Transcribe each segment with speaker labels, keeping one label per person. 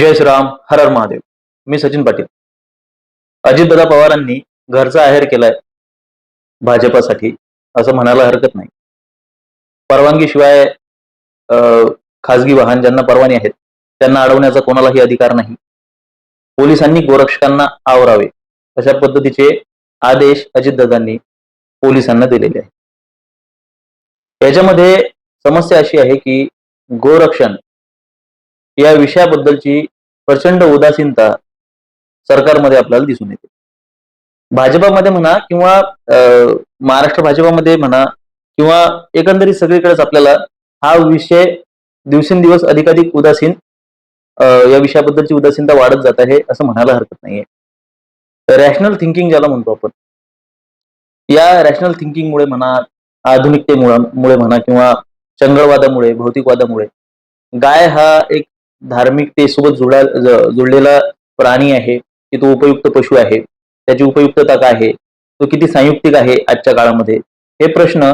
Speaker 1: जय श्रीराम हर हर महादेव. मी सचिन पाटील. अजितदादा पवारांनी घरचा आहेर केलाय भाजपासाठी असं म्हणायला हरकत नाही. परवानगीशिवाय अं, खासगी वाहन ज्यांना परवाने आहेत त्यांना अडवण्याचा कोणालाही अधिकार नाही. पोलिसांनी गोरक्षकांना आवरावे अशा पद्धतीचे आदेश अजितदादांनी पोलिसांना दिलेले आहेत. याच्यामध्ये समस्या अशी आहे की गोरक्षण या विषयाबद्दलची प्रचंड उदासीनता सरकारमध्ये आपल्याला दिसून येते. भाजपामध्ये म्हणा किंवा महाराष्ट्र भाजपामध्ये म्हणा किंवा एकंदरीत सगळीकडेच आपल्याला हा विषय दिवसेंदिवस अधिकाधिक उदासीन या विषयाबद्दलची उदासीनता वाढत जात आहे असं म्हणायला हरकत नाहीये. रॅशनल थिंकिंग ज्याला म्हणतो आपण या रॅशनल थिंकिंगमुळे म्हणा आधुनिकतेमुळे मुळे म्हणा किंवा चंगळवादामुळे भौतिकवादामुळे गाय हा एक धार्मिकतेसोबत जुळा जुळलेला प्राणी आहे की तो उपयुक्त पशु आहे त्याची उपयुक्तता काय आहे तो किती संयुक्तिक आहे आजच्या काळामध्ये? हे प्रश्न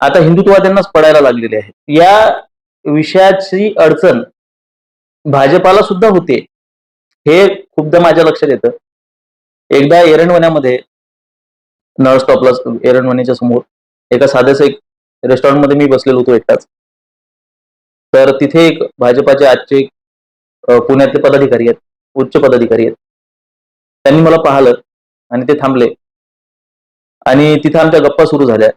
Speaker 1: आता हिंदुत्ववाद्यांनाच पडायला लागलेले आहेत. या विषयाची अडचण भाजपाला सुद्धा होते हे खूपदा माझ्या लक्षात येतं. एकदा एरणवण्यामध्ये नळ स्टॉपला एरणवण्याच्या समोर एका साध्याच एक रेस्टॉरंटमध्ये मी बसलेलो होतो एकटाच. तर तिथे एक भाजपाचे आजचे एक, पुण्यातले पदाधिकारी आहेत उच्च पदाधिकारी आहेत. त्यांनी मला पाहिलं आणि ते थांबले. आणि तिथं आमच्या गप्पा सुरू झाल्या.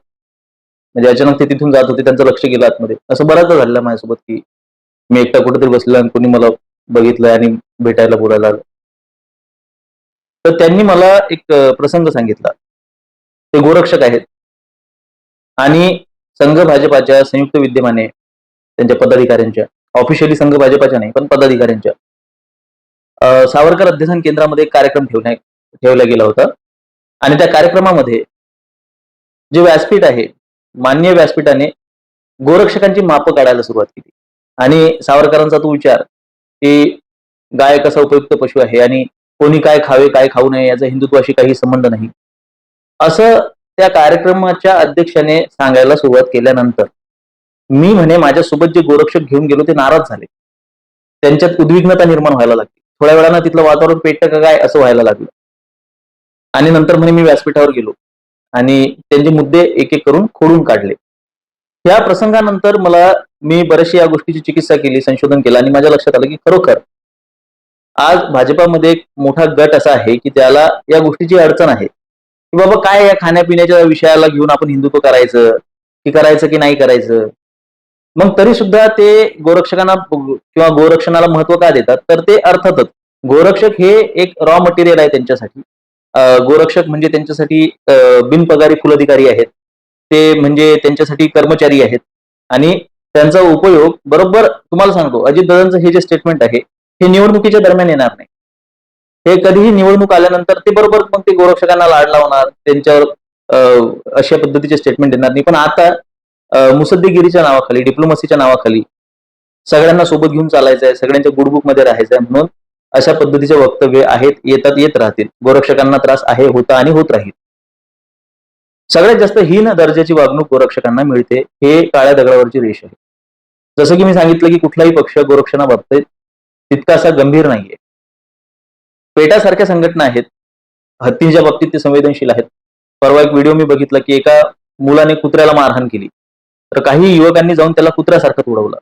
Speaker 1: म्हणजे अचानक ते तिथून जात होते त्यांचं लक्ष गेलं आतमध्ये. असं बऱ्याचदा झालेलं माझ्यासोबत की मी एकटा कुठेतरी बसलेला आणि कोणी मला बघितलं आणि भेटायला बोलायला आलं. तर त्यांनी मला एक प्रसंग सांगितला. ते गोरक्षक आहेत. आणि संघ भाजपाच्या संयुक्त विद्यमाने त्यांच्या पदाधिकाऱ्यांच्या. ऑफिशियली संघ भाजपाच्या नाही पण पदाधिकाऱ्यांच्या. सावरकर अध्यसन केंद्रामध्ये एक कार्यक्रम ठेवण्या ठेवला गेला होता. आणि त्या कार्यक्रमामध्ये जे व्यासपीठ आहे मान्य व्यासपीठाने गोरक्षकांची मापं काढायला सुरुवात केली. आणि सावरकरांचा तो विचार की गाय कसा उपयुक्त पशु आहे आणि कोणी काय खावे काय खाऊ नये याचा हिंदुत्वाशी काही संबंध नाही. असं त्या कार्यक्रमाच्या अध्यक्षाने सांगायला सुरुवात केल्यानंतर मी म्हणे माझ्यासोबत जे गोरक्षक घेऊन गेलो ते नाराज झाले. त्यांच्यात उद्विग्नता निर्माण व्हायला लागली. थोड्या वेळानं तिथलं वातावरण पेटतं का काय असं व्हायला लागलं. आणि नंतर म्हणे मी व्यासपीठावर गेलो. आणि त्यांचे मुद्दे एक एक करून खोडून काढले. या प्रसंगानंतर मला मी बरेचशी या गोष्टीची चिकित्सा केली संशोधन केलं आणि माझ्या लक्षात आलं की खरोखर आज भाजपामध्ये एक मोठा गट असा आहे की त्याला या गोष्टीची अडचण आहे. की बाबा काय या खाण्यापिण्याच्या विषयाला घेऊन आपण हिंदुत्व करायचं की करायचं की नाही करायचं? मग तरी सुद्धा ते गोरक्षकांना किंवा गोरक्षणाला महत्त्व का देतात? तर ते अर्थातच गोरक्षक हे एक रॉ मटेरियल आहे त्यांच्यासाठी. गोरक्षक म्हणजे त्यांच्यासाठी बिनपगारी फुलधिकारी आहेत. ते म्हणजे त्यांच्यासाठी कर्मचारी आहेत. आणि त्यांचा उपयोग बरोबर तुम्हाला सांगतो अजित दादांचं हे जे स्टेटमेंट आहे हे निवडणुकीच्या दरम्यान येणार नाही. हे कधीही निवडणूक आल्यानंतर ते बरोबर मग ते गोरक्षकांना लाड लावणार त्यांच्यावर अशा पद्धतीचे स्टेटमेंट देणार नाही. पण आता मुसद्देगिरीच्या नावाखाली डिप्लोमसीच्या नावाखाली सगळ्यांना सोबत घेऊन चालायचं आहे सगळ्यांच्या गुडबुकमध्ये राहायचं आहे म्हणून अशा पद्धतीचे वक्तव्य आहेत येतात येत राहतील. गोरक्षकांना त्रास आहे होता आणि होत राहील. सगळ्यात जास्त हीन दर्जाची वागणूक गोरक्षकांना मिळते हे काळ्या दगडावरची रेष आहे. जसं की मी सांगितलं की कुठलाही पक्ष गोरक्षणा बाबतीत तितका तितकासा गंभीर नाहीये. पेटासारख्या संघटना आहेत हत्तींच्या बाबतीत ते संवेदनशील आहेत. परवा एक व्हिडिओ मी बघितला की एका मुलाने कुत्र्याला मारहाण केली. तर काही युवकांनी जाऊन त्याला कुत्र्यासारखं तुडवलं.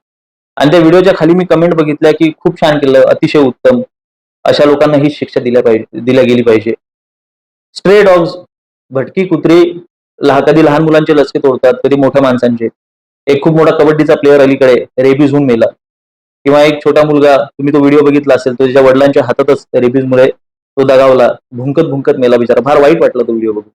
Speaker 1: आणि त्या व्हिडिओच्या खाली मी कमेंट बघितल्या की खूप छान केलं. अतिशय उत्तम. अशा लोकांना ही शिक्षा दिल्या पाहिजे दिल्या गेली पाहिजे. स्ट्रे डॉग्स भटकी कुत्री लहा कधी लहान मुलांचे लसके तोडतात कधी मोठ्या माणसांचे. एक खूप मोठा कबड्डीचा प्लेअर अलीकडे रेबीज होऊन मेला. किंवा एक छोटा मुलगा तुम्ही तो व्हिडिओ बघितला असेल तो त्याच्या वडिलांच्या हातातच रेबीजमुळे तो दगावला भुंकत भुंकत मेला बिचारा. फार वाईट वाटलं तो व्हिडिओ बघून.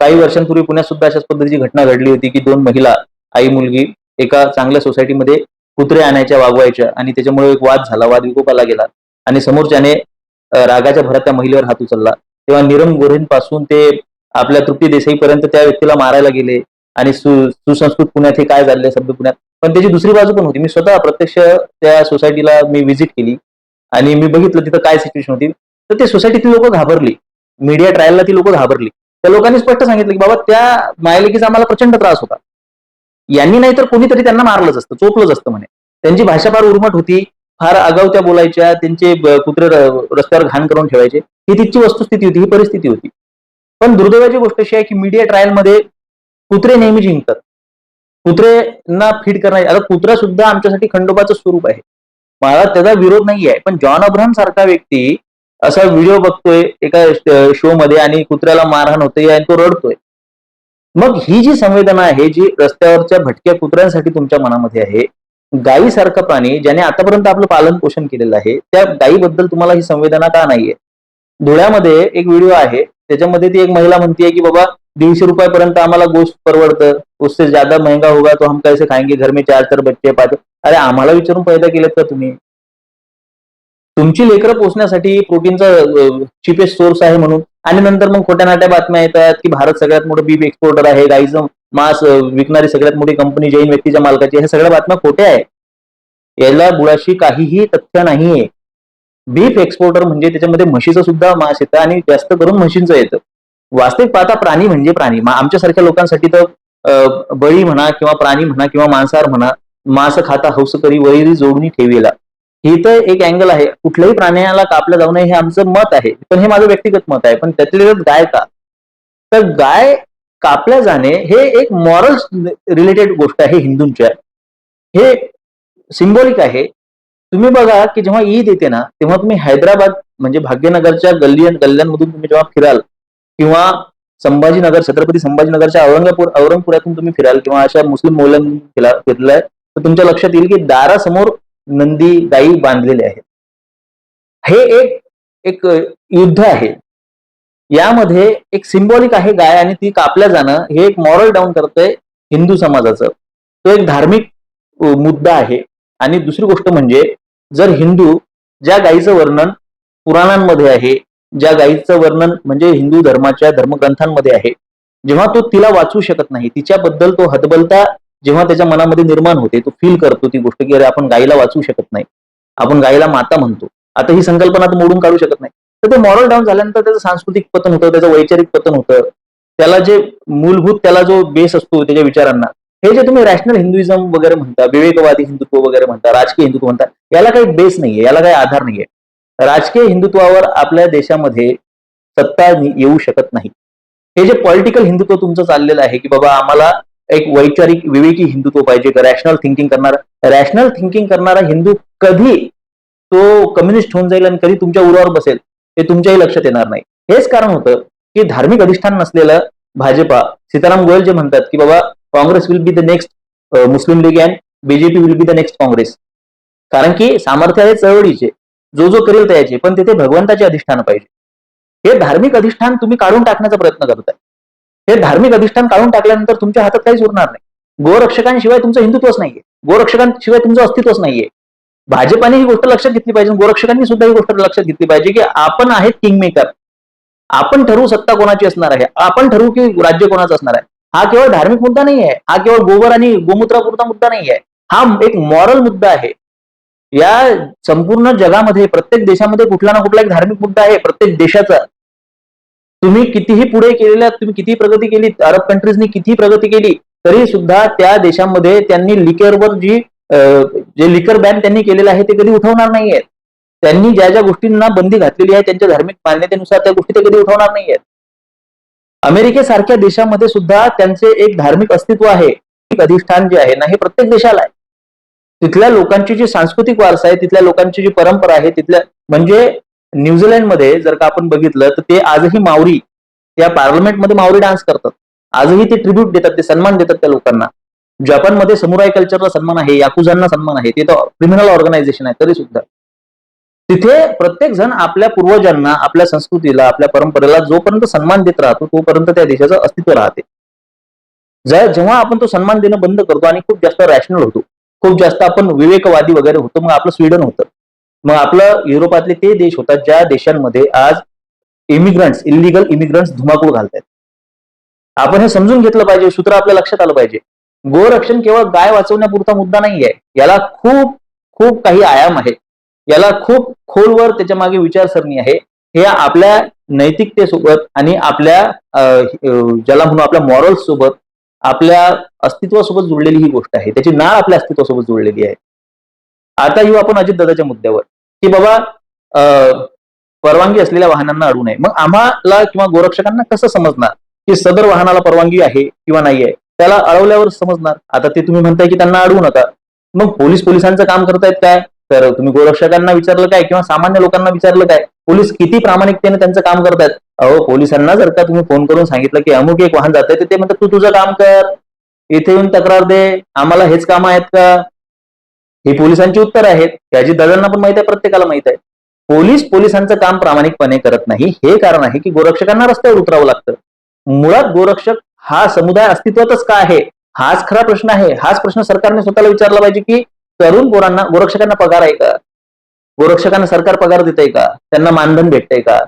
Speaker 1: काही वर्षांपूर्वी पुण्यात सुद्धा अशाच पद्धतीची घटना घडली होती की दोन महिला आई मुलगी एका चांगल्या सोसायटीमध्ये कुत्रे आणायच्या वागवायच्या आणि त्याच्यामुळे एक वाद झाला वाद विकोपाला गेला आणि समोरच्याने रागाच्या भरात त्या महिलेवर हात उचलला. तेव्हा निरम गोरेंपासून ते आपल्या तृप्ती देसाईपर्यंत त्या व्यक्तीला मारायला गेले आणि सु- सुसंस्कृत पुण्यात हे काय झाले सभ्य पुण्यात. पण त्याची दुसरी बाजू पण होती. मी स्वतः प्रत्यक्ष त्या सोसायटीला मी व्हिजिट केली आणि मी बघितलं तिथं काय सिच्युएशन होती. तर ते सोसायटीतली लोक घाबरली. मीडिया ट्रायलला ती लोक घाबरली. त्या लोकांनी स्पष्ट सांगितलं की बाबा त्या मायलेकीचा आम्हाला प्रचंड त्रास होता. यांनी नाही तर कोणीतरी त्यांना मारलंच असतं चोपलंच असतं म्हणे. त्यांची भाषा फार उर्मट होती फार आगावत्या बोलायच्या त्यांचे कुत्रे रस्त्यावर घाण करून ठेवायचे ही तिची वस्तुस्थिती होती ही परिस्थिती होती. पण दुर्दैवाची गोष्ट अशी आहे की मीडिया ट्रायलमध्ये कुत्रे नेहमी जिंकतात. कुत्रेंना फीड करणार आता कुत्रा सुद्धा आमच्यासाठी खंडोबाचं स्वरूप आहे. मला त्याचा विरोध नाही आहे पण जॉन अब्राहम सारखा व्यक्ती असा व्हिडिओ बघतोय एका शो मध्ये आणि कुत्र्याला मारहाण होते आणि तो रडतोय. मग ही जी संवेदना आहे जी रस्त्यावरच्या भटक्या कुत्र्यांसाठी तुमच्या मनामध्ये आहे गायीसारखा प्राणी ज्याने आतापर्यंत आपलं पालन पोषण केलेलं आहे त्या गायीबद्दल तुम्हाला ही संवेदना का नाहीये? धुळ्यामध्ये एक व्हिडिओ आहे त्याच्यामध्ये ती एक महिला म्हणते की बाबा दीडशे रुपयापर्यंत आम्हाला गोष्ट परवडतं उससे ज्यादा महंगा होगा तो हम कैसे खाएंगे घर में चार चार बच्चे पाच अरे आम्हाला विचारून पैदा केलेत का तुम्ही? तुमची लेकरं पोचण्यासाठी प्रोटीनचा चिपेस्ट सोर्स आहे म्हणून. आणि नंतर मग खोट्या नाट्या बातम्या येतात की भारत सगळ्यात मोठं बीफ एक्सपोर्टर आहे गाईचं मांस विकणारी सगळ्यात मोठी कंपनी जैन व्यक्तीच्या मालकाची हे सगळ्या बातम्या खोट्या आहे याला बुळाशी काहीही तथ्य नाहीये. बीफ एक्सपोर्टर म्हणजे त्याच्यामध्ये म्हशीचं सुद्धा मांस येतं आणि जास्त करून म्हशींचं येतं. वास्तविक पाहता प्राणी म्हणजे प्राणी. आमच्यासारख्या लोकांसाठी तर बळी म्हणा किंवा प्राणी म्हणा किंवा मांसाहार म्हणा मांस खाता हौस करी वैरी जोडून ठेवीला. ही तर एक अँगल आहे. कुठल्याही प्राण्याला कापलं जाऊ नये हे आमचं मत आहे. पण हे माझं व्यक्तिगत मत आहे. पण त्यातले गाय का? तर गाय कापल्या जाणे हे एक मॉरल रिलेटेड गोष्ट आहे हिंदूंच्या. हे सिम्बॉलिक आहे. तुम्ही बघा की जेव्हा ईद येते ना तेव्हा तुम्ही हैदराबाद म्हणजे भाग्यनगरच्या गल्ली गल्ल्यांमधून तुम्ही जेव्हा फिराल किंवा संभाजीनगर छत्रपती संभाजीनगरच्या औरंगापूर औरंगपुरातून तुम्ही फिराल किंवा अशा मुस्लिम मोहल्यांमधून फिरलाय तर तुमच्या लक्षात येईल की दारासमोर नंदी गायी बांधलेले आहेत. हे एक एक युद्ध आहे. यामध्ये एक सिम्बॉलिक आहे गाय आणि ती कापल्या जाणं. हे एक मॉरल डाऊन करतंय हिंदू समाजाचं. तो एक धार्मिक मुद्दा आहे. आणि दुसरी गोष्ट म्हणजे जर हिंदू ज्या गायीचं वर्णन पुराणांमध्ये आहे ज्या गायीचं वर्णन म्हणजे हिंदू धर्माच्या धर्मग्रंथांमध्ये आहे जेव्हा तो तिला वाचू शकत नाही तिच्याबद्दल तो हतबलता जेव्हा त्याच्या मनामध्ये निर्माण होते तो फील करतो ती गोष्ट की अरे आपण गायीला वाचू शकत नाही. आपण गायीला माता म्हणतो. आता ही संकल्पना तो मोडून काढू शकत नाही. तर ते मॉरल डाऊन झाल्यानंतर त्याचं सांस्कृतिक पतन होतं त्याचं वैचारिक पतन होतं. त्याला जे मूलभूत त्याला जो बेस असतो त्याच्या विचारांना हे जे तुम्ही रॅशनल हिंदुइझम वगैरे म्हणता विवेकवादी हिंदुत्व वगैरे म्हणता राजकीय हिंदुत्व म्हणता याला काही बेस नाहीये याला काही आधार नाहीये. राजकीय हिंदुत्वावर आपल्या देशामध्ये सत्ता येऊ शकत नाही. हे जे पॉलिटिकल हिंदुत्व तुमचं चाललेलं आहे की बाबा आम्हाला एक वैचारिक विवेकी हिंदुत्व पाहिजे रॅशनल थिंकिंग करणारा. रॅशनल थिंकिंग करणारा हिंदू कधी तो कम्युनिस्ट होऊन जाईल आणि कधी तुमच्या उरावर बसेल हे तुमच्याही लक्षात येणार नाही. हेच कारण होतं की धार्मिक अधिष्ठान नसलेलं भाजपा सीताराम गोयल जे म्हणतात की बाबा Congress will be the next Muslim League and BJP will be the next Congress. कारण की सामर्थ्य हे चळवळीचे जो जो करेल त्याचे पण तिथे भगवंताचे अधिष्ठान पाहिजे. हे धार्मिक अधिष्ठान तुम्ही काढून टाकण्याचा प्रयत्न करताय. हे धार्मिक अधिष्ठान काढून टाकल्यानंतर तुमच्या हातात काहीच उरणार नाही. गोरक्षकांशिवाय तुमचं हिंदुत्वच नाहीये. गोरक्षकांशिवाय तुमचं अस्तित्वच नाहीये. भाजपाने ही गोष्ट लक्षात घेतली पाहिजे गोरक्षकांनी सुद्धा ही गोष्ट लक्षात घेतली पाहिजे की आपण आहेत किंग मेकर आपण ठरवू सत्ता कोणाची असणार आहे? आपण ठरवू की राज्य कोणाचं असणार आहे? हा केवळ धार्मिक मुद्दा नाही आहे हा केवळ गोबर आणि गोमूत्रापुरता मुद्दा नाही आहे हा एक मॉरल मुद्दा आहे. या संपूर्ण जगामध्ये प्रत्येक देशामध्ये कुठला ना कुठला एक धार्मिक मुद्दा आहे. प्रत्येक देशाचा. तुम्ही कितीही पुढे केलेल्या तुम्ही किती प्रगती केली अरब कंट्रीजनी किती प्रगती केली तरी सुद्धा त्या देशामध्ये त्यांनी लिकरवर जी जे लिकर बॅन त्यांनी केलेलं आहे ते कधी उठवणार नाहीयेत त्यांनी ज्या ज्या गोष्टींना बंदी घातलेली आहे त्यांच्या धार्मिक मान्यतेनुसार त्या गोष्टी ते कधी उठवणार नाहीयेत अमेरिकेसारख्या देशामध्ये सुद्धा त्यांचे एक धार्मिक अस्तित्व आहे. एक अधिष्ठान जे आहे ना हे प्रत्येक देशाला आहे. तिथल्या लोकांची जी सांस्कृतिक वारसा आहे तिथल्या लोकांची जी परंपरा आहे तिथल्या म्हणजे न्यूझीलंडमध्ये जर का आपण बघितलं तर ते आजही मावरी त्या पार्लमेंटमध्ये मावरी डान्स करतात. आजही ते ट्रिब्यूट देतात ते सन्मान देतात त्या लोकांना. जपानमध्ये समुराय कल्चरला सन्मान आहे याकुजांना सन्मान आहे ते तर क्रिमिनल ऑर्गनायझेशन आहे तरी सुद्धा. तिथे प्रत्येक जण आपल्या पूर्वजांना आपल्या संस्कृतीला आपल्या परंपरेला जोपर्यंत सन्मान देत राहतो तोपर्यंत त्या देशाचं अस्तित्व राहते. जर जेव्हा आपण तो सन्मान देणं बंद करतो आणि खूप जास्त रॅशनल होतो खूप जास्त आपण विवेकवादी वगैरे होतो मग आपलं स्वीडन होतं. मग आपलं युरोपातले ते देश होतात ज्या देशांमध्ये आज इमिग्रंट्स इलिगल इमिग्रंट्स धुमाकूळ घालतात आपण हे समजून घेतलं पाहिजे सूत्र आपल्या लक्षात आलं पाहिजे. गोरक्षण केवळ गाय वाचवण्यापुरता मुद्दा नाही आहे याला खूप खूप काही आयाम आहे. याला खूप खोलवर त्याच्यामागे विचारसरणी आहे. हे आपल्या नैतिकतेसोबत आणि आपल्या अं, ज्याला म्हणू आपल्या मॉरल्स सोबत आपल्या अस्तित्वासोबत जुळलेली ही गोष्ट आहे. त्याची नाळ आपल्या अस्तित्वासोबत जुळलेली आहे. आता येऊ आपण अजितदादाच्या मुद्द्यावर. की बाबा परवानगी असलेल्या वाहनांना अडू नये. मग आम्हाला किंवा गोरक्षकांना कसं समजणार की सदर वाहनाला परवानगी आहे किंवा नाही आहे त्याला अडवल्यावर समजणार. आता ते तुम्ही म्हणताय की त्यांना अडवू नका. मग पोलीस पोलिसांचं काम करतायत काय? तर तुम्ही गोरक्षकांना विचारलं काय किंवा सामान्य लोकांना विचारलं काय? पोलीस किती प्रामाणिकतेने त्यांचं काम करतायत? अहो पोलिसांना जर का तुम्ही फोन करून सांगितलं की अमुक एक वाहन जात आहे ते म्हणतात तू तुझं काम कर. इथे येऊन तक्रार दे. आम्हाला हेच काम आहेत का? ही पोलिसांची उत्तर आहेत त्याची दादांना पण माहीत आहे प्रत्येकाला माहीत आहे. पोलीस पोलिसांचं काम प्रामाणिकपणे करत नाही. हे कारण आहे की गोरक्षकांना रस्त्यावर उतरावं लागतं. मुळात गोरक्षक हा समुदाय अस्तित्वातच का आहे? हाच खरा प्रश्न आहे. हाच प्रश्न सरकारने स्वतःला विचारला पाहिजे की तरुण पोरांना गोरक्षकांना पगार आहे का? गोरक्षकांना सरकार पगार देतंय का? त्यांना मानधन भेटतंय का?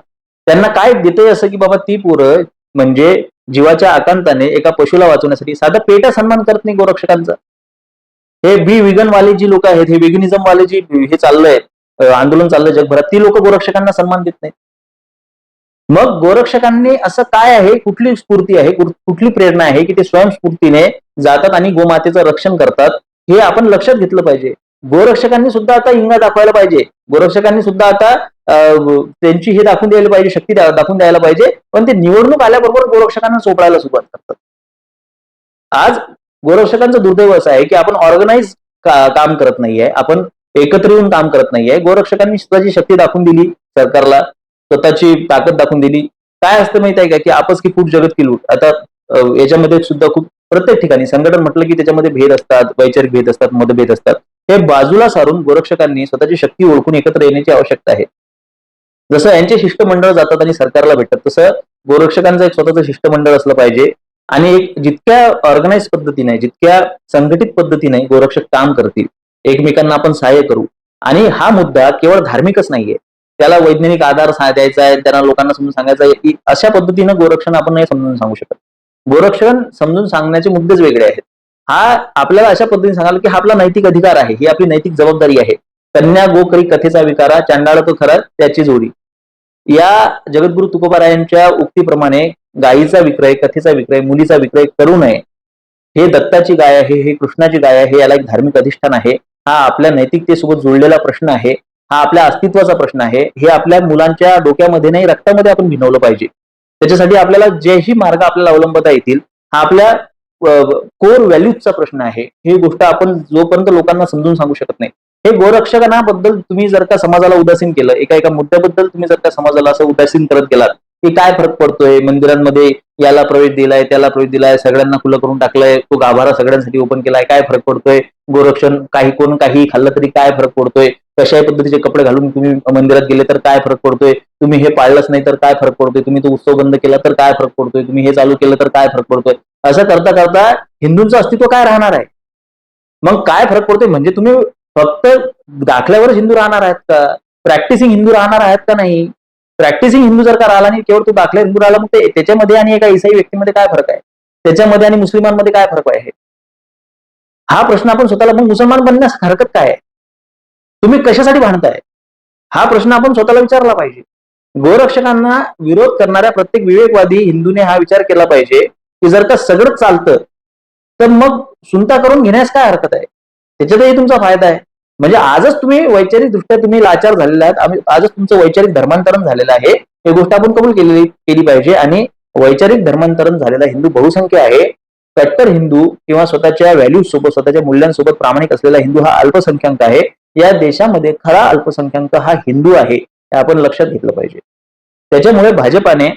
Speaker 1: त्यांना काय देतंय असं की बाबा ती पोरं म्हणजे जीवाच्या आकांताने एका पशुला वाचवण्यासाठी साधा पेटा सन्मान करत नाही गोरक्षकांचा. हे बी विगन वाले जी लोक आहेत हे वेगनिझम वाले जी हे चाललंय आंदोलन चाललंय जगभरात ती लोक गोरक्षकांना सन्मान देत नाहीत. मग गोरक्षकांनी असं काय आहे कुठली स्फूर्ती आहे कुठली प्रेरणा आहे की ते स्वयंस्फूर्तीने जातात आणि गोमातेचं रक्षण करतात हे आपण लक्षात घेतलं पाहिजे. गोरक्षकांनी सुद्धा आता इंगा दाखवायला पाहिजे. गोरक्षकांनी सुद्धा आता त्यांची हे दाखवून द्यायला पाहिजे शक्ती दाखवून द्यायला पाहिजे पण ते निवडणूक आल्याबरोबर गोरक्षकांना चोपडायला सुरुवात करतात. आज गोरक्षकांचं दुर्दैव असं आहे की आपण ऑर्गनाइज काम करत नाहीये आपण एकत्र येऊन काम करत नाहीये. गोरक्षकांनी स्वतःची शक्ती दाखवून दिली सरकारला स्वतःची ताकद दाखवून दिली. काय असतं माहीत आहे का की आपस की फूट जगत की लूट? आता याच्यामध्ये सुद्धा खूप प्रत्येक ठिकाणी संघटन म्हटलं की त्याच्यामध्ये भेद असतात वैचारिक भेद असतात मतभेद असतात. हे बाजूला सारून गोरक्षकांनी स्वतःची शक्ती ओळखून एकत्र येण्याची आवश्यकता आहे. जसं यांचे शिष्टमंडळ जातात आणि सरकारला भेटतात तसं गोरक्षकांचं एक स्वतःचं शिष्टमंडळ असलं पाहिजे. आणि एक जितक्या ऑर्गनाईज पद्धतीने जितक्या संघटित पद्धतीने गोरक्षक काम करतील एकमेकांना आपण सहाय्य करू. आणि हा मुद्दा केवळ धार्मिकच नाहीये. त्याला वैज्ञानिक आधार द्यायचा आहे त्यांना लोकांना समजून सांगायचं आहे की अशा पद्धतीनं गोरक्षण आपण नाही समजून सांगू शकत. गोरक्षण समजून सांगण्याचे मुद्देच वेगळे आहेत. हा आपल्याला अशा पद्धतीने सांगाल की हा आपला नैतिक अधिकार आहे ही आपली नैतिक जबाबदारी आहे. कन्या गोकरी कथेचा विकारा चांडाळ तो खरा त्याची जोडी या जगद्गुरु तुकोबारायांच्या उक्तीप्रमाणे गायीचा विक्रय कथेचा विक्रय मुलीचा विक्रय करू नये. हे दत्ताची गाय आहे हे कृष्णाची गाय आहे याला एक धार्मिक अधिष्ठान आहे. हा आपल्या नैतिकतेसोबत जुळलेला प्रश्न आहे. हा आपल्या अस्तित्वाचा प्रश्न आहे. हे आपल्या मुलांच्या डोक्यामध्ये नाही रक्तामध्ये आपण भिनवलं पाहिजे. त्याच्यासाठी आपल्याला जेही मार्ग आपल्याला अवलंबता येतील हा आपल्या कोर व्हॅल्यूजचा प्रश्न आहे. ही गोष्ट आपण जोपर्यंत लोकांना समजून सांगू शकत नाही हे गोरक्षकांबद्दल तुम्ही जर का समाजाला उदासीन केलं एका एका मुद्द्याबद्दल तुम्ही जर का समाजाला असं उदासीन करत गेलात की काय फरक पडतोय? मंदिरांमध्ये याला प्रवेश दिलाय त्याला प्रवेश दिलाय सगळ्यांना खुलं करून टाकलंय तो गाभारा सगळ्यांसाठी ओपन केलाय काय फरक पडतोय? गोरक्षण काही कोण काही खाल्लं तरी काय फरक पडतोय? कशाही पद्धतीचे कपडे घालून तुम्ही मंदिरात गेले तर काय फरक पडतोय? तुम्ही हे पाळलंच नाही तर काय फरक पडतोय? तुम्ही तो उत्सव बंद केला तर काय फरक पडतोय? तुम्ही हे चालू केलं तर काय फरक पडतोय? असं करता करता हिंदूंचं अस्तित्व काय राहणार आहे? मग काय फरक पडतोय? म्हणजे तुम्ही फक्त दाखल्यावरच हिंदू राहणार आहेत का? प्रॅक्टिसिंग हिंदू राहणार आहेत का नाही? प्रॅक्टिसिंग हिंदू जर का राहिला नाही केवळ तो दाखला हिंदू राहिला मग ते त्याच्यामध्ये आणि एका ईसाई व्यक्तीमध्ये काय फरक आहे? त्याच्यामध्ये आणि मुस्लिमांमध्ये काय फरक आहे? हा प्रश्न आपण स्वतःला मग मुसलमान बनण्यास हरकत काय आहे? तुम्ही कशासाठी भांडताय? हा प्रश्न आपण स्वतःला विचारला पाहिजे. गोरक्षकांना विरोध करणाऱ्या प्रत्येक विवेकवादी हिंदूने हा विचार केला पाहिजे की जर का सगळं चालतं तर मग सुनता करून घेण्यास काय हरकत आहे? त्याच्यातही तुमचा फायदा आहे. म्हणजे आजच तुम्ही वैचारिक दृष्ट्या तुम्ही लाचार झालेला आहात. आजच तुमचं वैचारिक धर्मांतरण झालेलं आहे. ही गोष्ट आपण कबूल केलेली केली पाहिजे. आणि वैचारिक धर्मांतरण झालेला हिंदू बहुसंख्य आहे. कट्टर हिंदू किंवा स्वतःच्या व्हॅल्यूज सोबत स्वतःच्या मूल्यांसोबत प्रामाणिक असलेला हिंदू हा अल्पसंख्याक आहे. या देशामध्ये खरा अल्पसंख्याक हा हिंदू आहे हे आपण लक्षात घेतलं पाहिजे. त्याच्यामुळे भाजपाने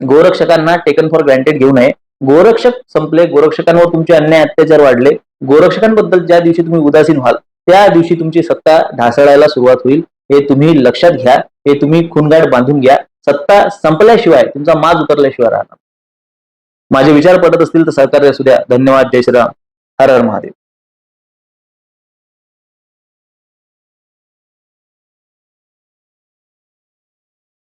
Speaker 1: गोरक्षकांना टेकन फॉर ग्रँटेड घेऊ नये. गोरक्षक संपले गोरक्षकांवर तुमचे अन्याय अत्याचार वाढले. गोरक्षकांबद्दल ज्या दिवशी तुम्ही उदासीन व्हाल त्या दिवशी तुमची सत्ता ढासळायला सुरुवात होईल. हे तुम्ही लक्षात घ्या. हे तुम्ही खुनगाड बांधून घ्या. सत्ता संपल्याशिवाय तुमचा माज उतरल्याशिवाय राहणार माझे विचार पडत असतील तर सहकार्य असू द्या. धन्यवाद. जय श्रीराम. हर हर महादेव.